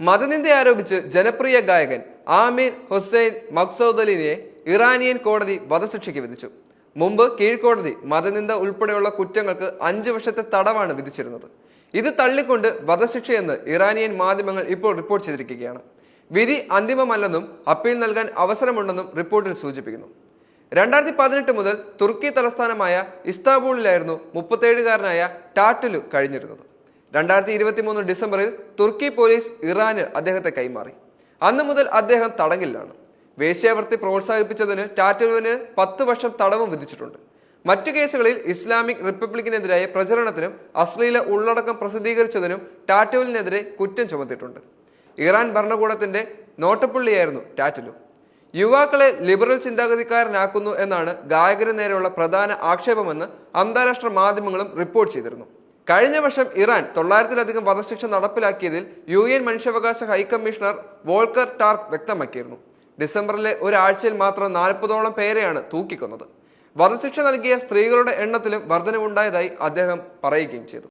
മതനിന്ദ ആരോപിച്ച് ജനപ്രിയ ഗായകൻ ആമീർ ഹുസൈൻ മക്സൌദലിനെ ഇറാനിയൻ കോടതി വധശിക്ഷയ്ക്ക് വിധിച്ചു. മുമ്പ് കീഴ്ക്കോടതി മതനിന്ദ ഉൾപ്പെടെയുള്ള കുറ്റങ്ങൾക്ക് അഞ്ചു വർഷത്തെ തടവാണ് വിധിച്ചിരുന്നത്. ഇത് തള്ളിക്കൊണ്ട് വധശിക്ഷയെന്ന് ഇറാനിയൻ മാധ്യമങ്ങൾ ഇപ്പോൾ റിപ്പോർട്ട് ചെയ്തിരിക്കുകയാണ്. വിധി അന്തിമമല്ലെന്നും അപ്പീൽ നൽകാൻ അവസരമുണ്ടെന്നും റിപ്പോർട്ടിൽ സൂചിപ്പിക്കുന്നു. രണ്ടായിരത്തി പതിനെട്ട് മുതൽ തുർക്കി തലസ്ഥാനമായ ഇസ്താംബൂളിലായിരുന്നു മുപ്പത്തേഴുകാരനായ ടാറ്റലു കഴിഞ്ഞിരുന്നത്. രണ്ടായിരത്തി ഇരുപത്തി മൂന്ന് ഡിസംബറിൽ തുർക്കി പോലീസ് ഇറാന് അദ്ദേഹത്തെ കൈമാറി. അന്നു മുതൽ അദ്ദേഹം തടങ്കിലാണ് വേശ്യാവൃത്തി പ്രോത്സാഹിപ്പിച്ചതിന് ടാറ്റലുവിന് പത്ത് വർഷം തടവും വിധിച്ചിട്ടുണ്ട്. മറ്റു കേസുകളിൽ ഇസ്ലാമിക് റിപ്പബ്ലിക്കിനെതിരായ പ്രചരണത്തിനും അശ്ലീല ഉള്ളടക്കം പ്രസിദ്ധീകരിച്ചതിനും ടാറ്റലിനെതിരെ കുറ്റം ചുമത്തിയിട്ടുണ്ട്. ഇറാൻ ഭരണകൂടത്തിന്റെ നോട്ടപ്പുള്ളിയായിരുന്നു ടാറ്റലു. യുവാക്കളെ ലിബറൽ ചിന്താഗതിക്കാരനാക്കുന്നു എന്നാണ് ഗായകന് നേരെയുള്ള പ്രധാന ആക്ഷേപമെന്ന് അന്താരാഷ്ട്ര മാധ്യമങ്ങളും റിപ്പോർട്ട് ചെയ്തിരുന്നു. കഴിഞ്ഞ വർഷം ഇറാൻ തൊള്ളായിരത്തിലധികം വധശിക്ഷ നടപ്പിലാക്കിയതിൽ യു എൻ മനുഷ്യാവകാശ ഹൈക്കമ്മീഷണർ വോൾക്കർ ടാർക്ക് വ്യക്തമാക്കിയിരുന്നു. ഡിസംബറിലെ ഒരാഴ്ചയിൽ മാത്രം നാൽപ്പതോളം പേരെയാണ് തൂക്കിക്കൊന്നത്. വധശിക്ഷ നൽകിയ സ്ത്രീകളുടെ എണ്ണത്തിലും വർധനവുണ്ടായതായി അദ്ദേഹം പറയുകയും ചെയ്തു.